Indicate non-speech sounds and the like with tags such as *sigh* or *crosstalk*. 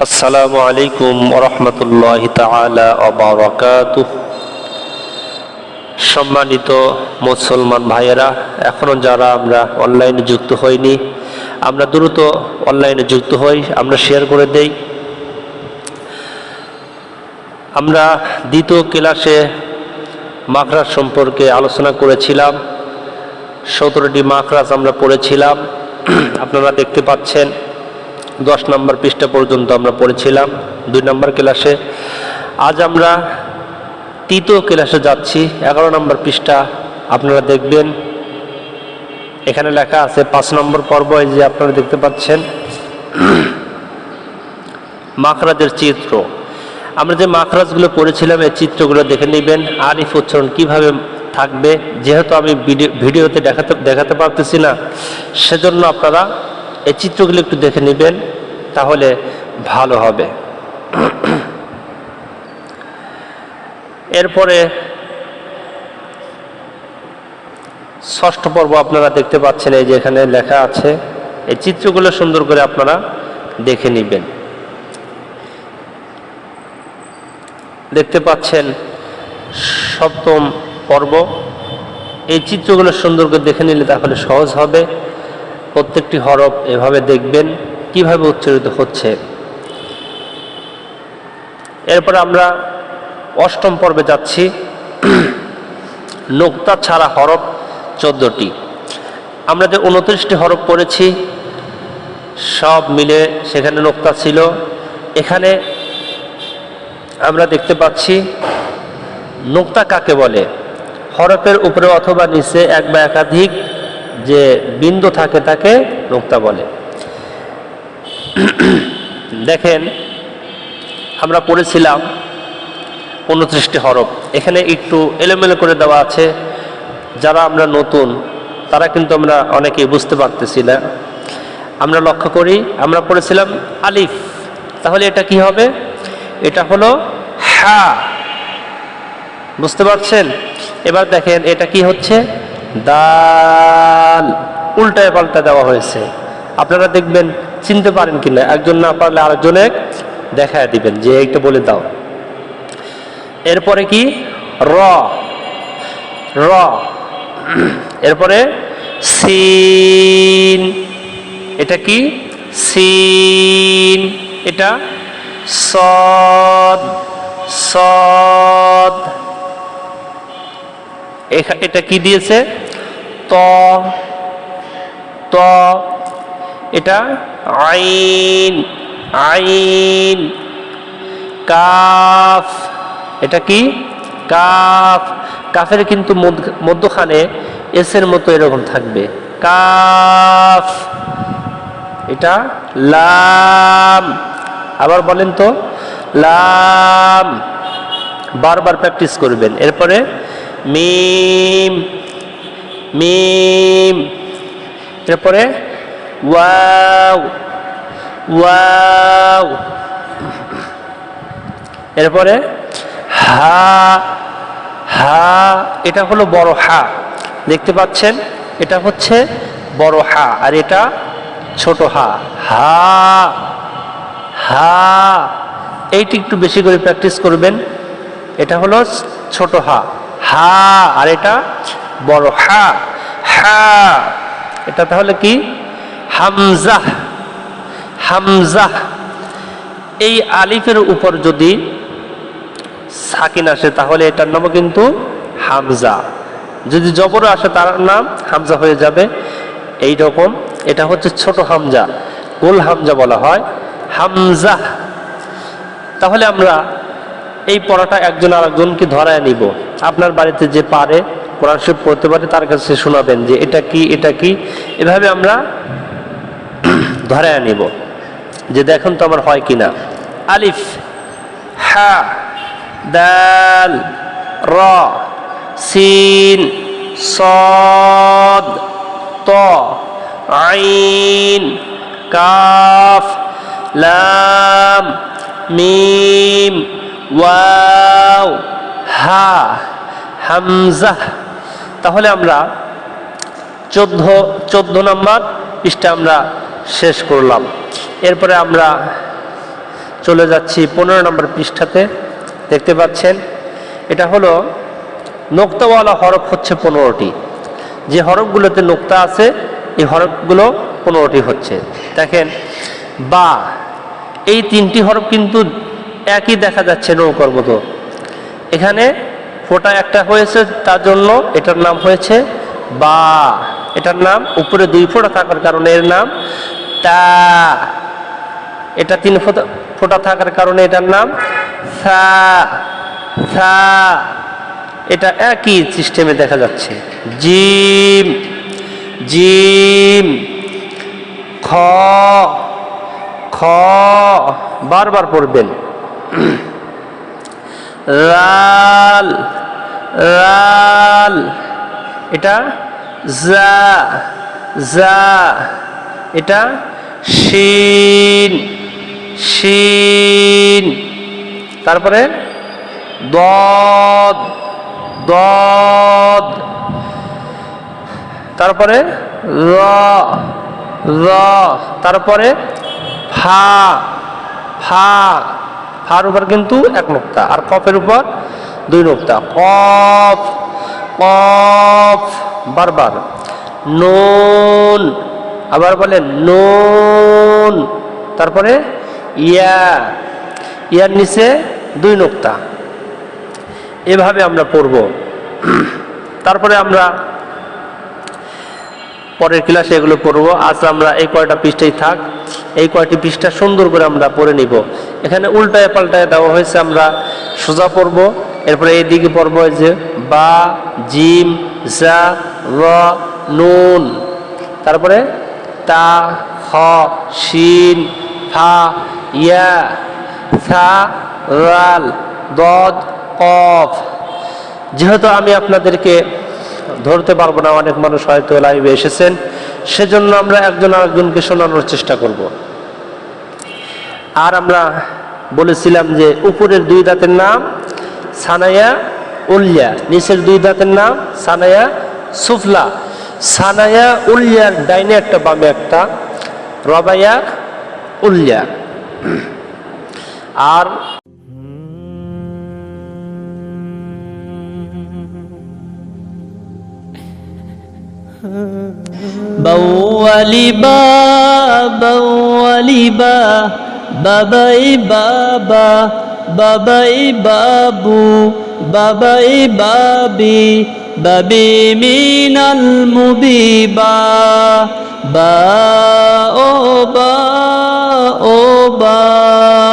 আসসালামু আলাইকুম রহমতুল্লাহ তালা অবরাকাত সম্মানিত মুসলমান ভাইয়েরা এখনও যারা আমরা অনলাইনে যুক্ত হইনি, আমরা দ্রুত অনলাইনে যুক্ত হই, আমরা শেয়ার করে দেই। আমরা দ্বিতীয় ক্লাসে মাখরাজ সম্পর্কে আলোচনা করেছিলাম, সতেরোটি মাখরাজ আমরা পড়েছিলাম। *clears throat* আপনারা দেখতে পাচ্ছেন দশ নম্বর পৃষ্ঠা পর্যন্ত আমরা পড়েছিলাম, দুই নম্বর ক্লাসে। আজ আমরা তৃতীয় ক্লাসে যাচ্ছি, এগারো নম্বর পৃষ্ঠা আপনারা দেখবেন। এখানে লেখা আছে, পাঁচ নম্বর পর্ব, এই যে আপনারা দেখতে পাচ্ছেন। মাখরাজের চিত্র। আমরা যে মাখরাজগুলো পড়েছিলাম, এই চিত্রগুলো দেখে নেবেন, আরিফ উচ্চারণ কীভাবে থাকবে, যেহেতু আমি ভিডিও- ভিডিওতে দেখাতে দেখাতে পারতেছি না, সেজন্য আপনারা এই চিত্রগুলো একটু দেখে নেবেন। তাহলে ভালো হবে। এরপরে ষষ্ঠ পর্ব আপনারা দেখতে পাচ্ছেন, এই যে এখানে লেখা আছে, এই চিত্রগুলো সুন্দর করে আপনারা দেখে নেবেন। দেখতে পাচ্ছেন সপ্তম পর্ব, এই চিত্রগুলো সুন্দর করে দেখে নিলে তাহলে সহজ হবে। প্রত্যেকটি হরফ এভাবে দেখবেন। কীভাবে উচ্চারিত হচ্ছে? এরপর আমরা অষ্টম পর্বে যাচ্ছি। নোক্তা ছাড়া হরফ চোদ্দটি। আমরা যে উনত্রিশটি হরফ পড়েছি, সব মিলে সেখানে নোক্তা ছিল। এখানে আমরা দেখতে পাচ্ছি, নোক্তা কাকে বলে? হরফের উপরে অথবা নিচে এক বা একাধিক যে বিন্দু থাকে তাকে নোক্তা বলে। *clears throat* দেখেন, আমরা পড়েছিলাম উনত্রিশটি হরফ। এখানে একটু এলোমেলো করে দেওয়া আছে, যারা আমরা নতুন, তারা কিন্তু আমরা অনেকেই বুঝতে পারতেছি না। আমরা লক্ষ্য করি, আমরা পড়েছিলাম আলিফ। তাহলে এটা কি হবে? এটা হলো হা। বুঝতে পারছেন? এবার দেখেন, এটা কি হচ্ছে? দাল। উল্টায় পাল্টা দেওয়া হয়েছে। আপনারা দেখবেন চিনতে পারেন কিনা, একজন না পারলে আরেকজনে দেখায় দিবেন, যে এইটা বলে দাও। এরপরে কি? র। র। এরপরে সিন। এটা কি? সিন। এটা সদ। সদ। এটা কি দিয়েছে? ত। ত। এটা আইন আইন। কাফ। এটা কি? কাফ। কাফের কিন্তু মধ্য- মধ্যখানে এসের মতো এরকম থাকবে। কাফ। এটা লাম। আবার বলেন তো, লাম। বারবার প্র্যাকটিস করবেন। এরপরে মিম মিম। এরপরে ওয়াও ওয়াও। এরপরে হা হা, এটা হলো বড় হা। দেখতে পাচ্ছেন? এটা হচ্ছে বড় হা আর এটা ছোট হা। হা হা। এইটি একটু বেশি করে প্র্যাকটিস করবেন। এটা হলো ছোট হা। হা, আর এটা বড় হা। হা, এটা তাহলে কি? হামজা হামজাহ এই আলিফের উপর যদি সাকিন আসে, তাহলে এটার নামও কিন্তু হামজা। যদি জবর আসে, তার নাম হামজা হয়ে যাবে। এই রকম, এটা হচ্ছে ছোট হামজা। গোল হামজা বলা হয়। হামজা। তাহলে আমরা এই পড়াটা একজন আরেকজনকে ধরায় নিব। আপনার বাড়িতে যে পারে, কোরআন শরীফ পড়তে পারে, তার কাছে শোনাবেন যে এটা কি এটা কি। এভাবে আমরা ধরে আনিব। যে দেখুন তো আমার হয় কি না আলিফ, হা, দাল, র, সিন, সদ, ত, আইন, কাফ, লাম, মিম, ওয়াও, হা, হামজা। তাহলে আমরা চোদ্দ চোদ্দ নম্বর পৃষ্ঠা আমরা শেষ করলাম। এরপরে আমরা চলে যাচ্ছি পনেরো নম্বর পৃষ্ঠাতে। দেখতে পাচ্ছেন, এটা হলো নোক্তাওয়ালা হরফ হচ্ছে পনেরোটি। যে হরফগুলোতে নোক্তা আছে, এই হরফগুলো পনেরোটি হচ্ছে। দেখেন, বা, এই তিনটি হরফ কিন্তু একই দেখা যাচ্ছে নৌকার মতো। এখানে ফোঁটা একটা হয়েছে, তার জন্য এটার নাম হয়েছে বা। এটার নাম, উপরে দুই ফোঁটা থাকার কারণে এর নাম। তা, এটা তিন ফোঁটা ফোঁটা থাকার কারণে এটার নাম। সা সা, এটা একই সিস্টেমে দেখা যাচ্ছে। জিম জিম, খ খ, বারবার পড়বেন। লাল লাল এটা জা জা, এটা শিন শিন। তারপরে দদ দদ। তারপরে র র। তারপরে ফা ফা। ফার উপর কিন্তু এক নোক্তা, আর কফের উপর দুই নোক্তা। কফ। কফ বারবার। নুন। আবার বলে নুন। তারপরে ইয়া। ইয়ার নিচে দুই নোক্তা। এভাবে আমরা পড়ব। তারপরে আমরা পরের ক্লাসে এগুলো পড়ব। আজ আমরা এই কয়টা পৃষ্ঠাই থাক, এই কয়টি পৃষ্ঠা সুন্দর করে আমরা পড়ে নিব। এখানে উল্টায় পাল্টায় দেওয়া হয়েছে, আমরা সোজা পড়ব। এরপরে এই দিকে পড়ব যে বা, জিম, জা, র, নুন। তারপরে তা, খ, শিন, ফা, ইয়া সা রাল, দদ, কফ। যেহেতু আমি আপনাদেরকে ধরতে পারব না, অনেক মানুষ হয়তো লাইভে এসেছেন, সেজন্য আমরা একজন আরেকজনকে শোনানোর চেষ্টা করব। আর আমরা বলেছিলাম যে উপরের দুই দাঁতের নাম সানায়া উল্লিয়া নিচের দুই দাঁতের নাম সানায়া সুফলা। সানায়া উল্লিয়ার ডাইনে একটা, বামে একটা, রবায়া উল্লিয়া আর বৌয়ালি বা বৌয়ালি বা, বাবাই বাবা বাবাই বাবু বাবাই বাবি বাবি মিনাল মুবিবা। বা ও বা ও বা।